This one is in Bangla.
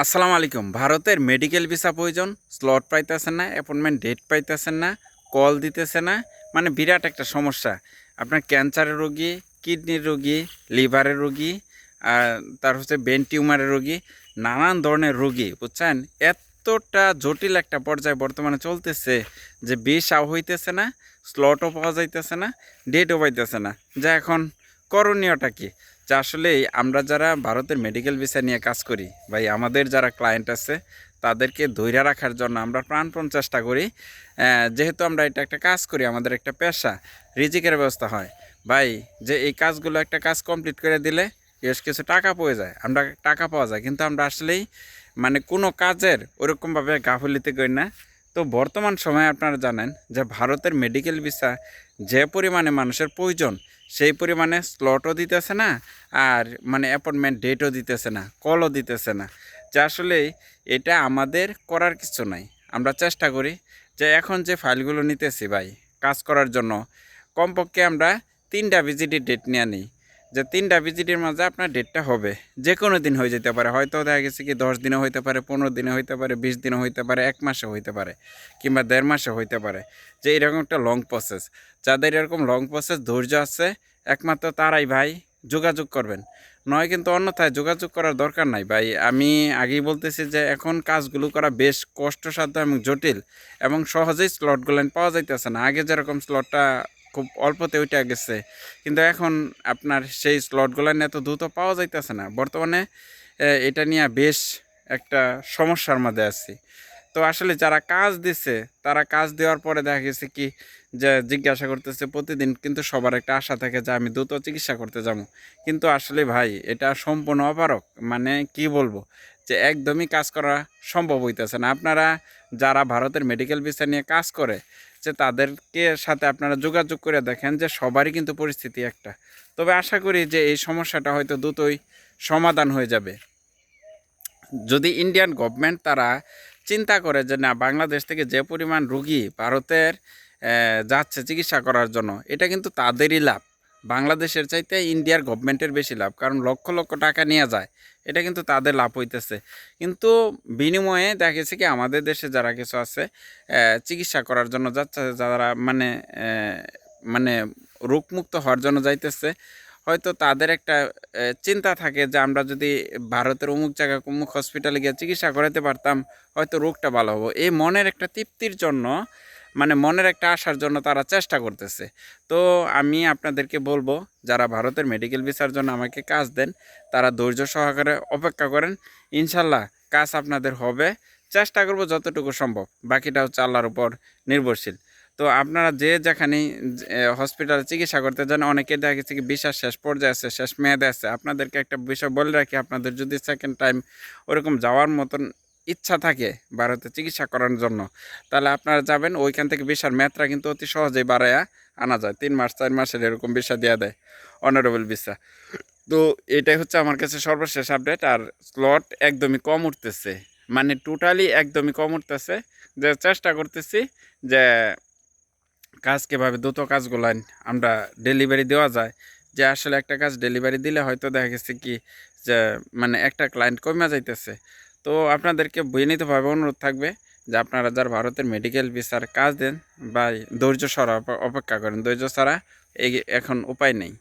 আসসালামু আলাইকুম। ভারতের মেডিকেল ভিসা প্রয়োজন স্লট পাইতেছেন না অ্যাপয়েন্টমেন্ট ডেট পাইতেছেন না কল দিতেছে না মানে বিরাট একটা সমস্যা। আপনার ক্যান্সারের রোগী কিডনির রোগী লিভারের রোগী, আর তার হচ্ছে ব্রেন টিউমারের রোগী, নানান ধরনের রোগী, বুঝছেন? এতটা জটিল একটা পর্যায়ে বর্তমানে চলতেছে যে বিষাও হইতেছে না স্লটও পাওয়া যাইতেছে না ডেটও পাইতেছে না। যা এখন করণীয়টা কি? যে আসলে আমরা যারা ভারতের মেডিকেল ভিসা নিয়ে কাজ করি, ভাই, আমাদের যারা ক্লায়েন্ট আছে, তাদেরকে ধৈর্য রাখার জন্য আমরা প্রাণপণ চেষ্টা করি। যেহেতু আমরা এটা একটা কাজ করি, আমাদের একটা পেশা, রিজিকের ব্যবস্থা হয়। ভাই, যে এই কাজগুলো একটা কাজ কমপ্লিট করে দিলে বেশ কিছু টাকা পেয়ে যায়, আমরা টাকা পাওয়া যায়। কিন্তু আমরা আসলেই মানে কোনো কাজের ওরকমভাবে গাফলিতে করি না। তো বর্তমান সময়ে আপনারা জানেন যে ভারতের মেডিকেল ভিসা যে পরিমাণে মানুষের প্রয়োজন, সেই পরিমাণে স্লটও দিতেছে না, আর মানে অ্যাপয়েন্টমেন্ট ডেটও দিতেছে না কলও দিতেছে না। যে আসলে এটা আমাদের করার কিছু নাই। আমরা চেষ্টা করি যে এখন যে ফাইলগুলো নিতেছি ভাই, কাজ করার জন্য, কমপক্ষে আমরা তিনটা ভিজিটের ডেট নিয়ে নিই। যে তিনটা ভিজিটের মাঝে আপনার ডেটটা হবে। যে কোনো দিন হয়ে যেতে পারে। হয়তো দেখা গেছে কি দশ দিনে হইতে পারে, পনেরো দিনে হইতে পারে, বিশ দিনে হইতে পারে, এক মাসে হইতে পারে কিংবা দেড় মাসে হইতে পারে। যে এরকম একটা লং প্রসেস যাদের এরকম লং প্রসেস ধৈর্য আছে, একমাত্র তারাই ভাই যোগাযোগ করবেন। নয় কিন্তু অন্যথায় যোগাযোগ করার দরকার নাই ভাই। আমি আগেই বলতেছি যে এখন কাজগুলো করা বেশ কষ্টসাধ্য এবং জটিল এবং সহজেই স্লটগুলো পাওয়া যাইতেছে না। আগে যেরকম স্লটটা খুব অল্পতে ওইটা গেছে। কিন্তু এখন আপনার সেই স্লটগুলো এত দ্রুত পাওয়া যাইতেছে না। বর্তমানে এটা নিয়ে বেশ একটা সমস্যার মধ্যে আছি। তো আসলে যারা কাজ দিছে, তারা কাজ দেওয়ার পরে দেখা গেছে কি যে, জিজ্ঞাসা করতেছে প্রতিদিন কিন্তু সবার একটা আশা থাকে যে, আমি দ্রুত চিকিৎসা করতে যাব। কিন্তু আসলে ভাই, এটা সম্পূর্ণ অপারক মানে কি বলব? যে একদমই কাজ করা সম্ভব হইতেছে না। আপনারা যারা ভারতের মেডিকেল ভিসা নিয়ে কাজ করে, যে তাদেরকে সাথে আপনারা যোগাযোগ করে দেখেন যে সবারই কিন্তু পরিস্থিতি একটা। তবে আশা করি যে এই সমস্যাটা হয়তো দ্রুতই সমাধান হয়ে যাবে। যদি ইন্ডিয়ান গভর্নমেন্ট তারা চিন্তা করে যে না, বাংলাদেশ থেকে যে পরিমাণ রুগী ভারতের যাচ্ছে চিকিৎসা করার জন্য, এটা কিন্তু তাদেরই লাভ। বাংলাদেশের চাইতে ইন্ডিয়ার গভর্নমেন্টের বেশি লাভ, কারণ লক্ষ লক্ষ টাকা নিয়ে যায়, এটা কিন্তু তাদের লাভ হইতেছে। কিন্তু বিনিময়ে দেখা গেছে কি, আমাদের দেশে যারা কিছু আছে চিকিৎসা করার জন্য যাচ্ছে, যারা মানে মানে রোগমুক্ত হওয়ার জন্য যাইতেছে, হয়তো তাদের একটা চিন্তা থাকে যে আমরা যদি ভারতের অমুক জায়গায় অমুক হসপিটালে গিয়ে চিকিৎসা করাতে পারতাম, হয়তো রোগটা ভালো হব। এই মনের একটা তৃপ্তির জন্য মানে মনের একটা আসার জন্য তারা চেষ্টা করতেছে। তো আমি আপনাদেরকে বলব, যারা ভারতের মেডিকেল ভিসার জন্য আমাকে কাজ দেন, তারা ধৈর্য সহকারে অপেক্ষা করেন। ইনশাল্লাহ কাজ আপনাদের হবে। চেষ্টা করব যতটুকু সম্ভব। বাকিটা হচ্ছে আল্লাহর উপর নির্ভরশীল। তো আপনারা যে যেখানে হসপিটালে চিকিৎসা করতে যান অনেকে দেখা গেছে কি বিশ্বাস শেষ পর্যায়ে আছে, শেষ মেয়াদে আছে। আপনাদেরকে একটা বিষয় বলে রাখি, আপনাদের যদি সেকেন্ড টাইম ওরকম যাওয়ার মতন ইচ্ছা থাকে ভারতে চিকিৎসা করার জন্য। তাহলে আপনারা যাবেন, ওইখান থেকে ভিসার মেয়াদটা কিন্তু অতি সহজেই বাড়ায়া আনা যায়। তিন মাস, চার মাসের এরকম ভিসা দেওয়া দেয় অনারেবল ভিসা। তো এটাই হচ্ছে আমার কাছে সর্বশেষ আপডেট আর স্লট একদমই কম উঠতেছে। মানে টোটালি একদমই কম উঠতেছে। যে চেষ্টা করতেছি যে কাজ কীভাবে দ্রুত কাজগুলো আমরা ডেলিভারি দেওয়া যায়। যে আসলে একটা কাজ ডেলিভারি দিলে হয়তো দেখা গেছে কি যে মানে একটা ক্লায়েন্ট কমে যাইতেছে। তো আপনাদেরকে বুঝে নিতেভাবে অনুরোধ থাকবে যে আপনারা যার ভারতের মেডিকেল ভিসার কাজ দেন বা ধৈর্য সরা অপেক্ষা করেন, ধৈর্য ছাড়া এখন উপায় নেই।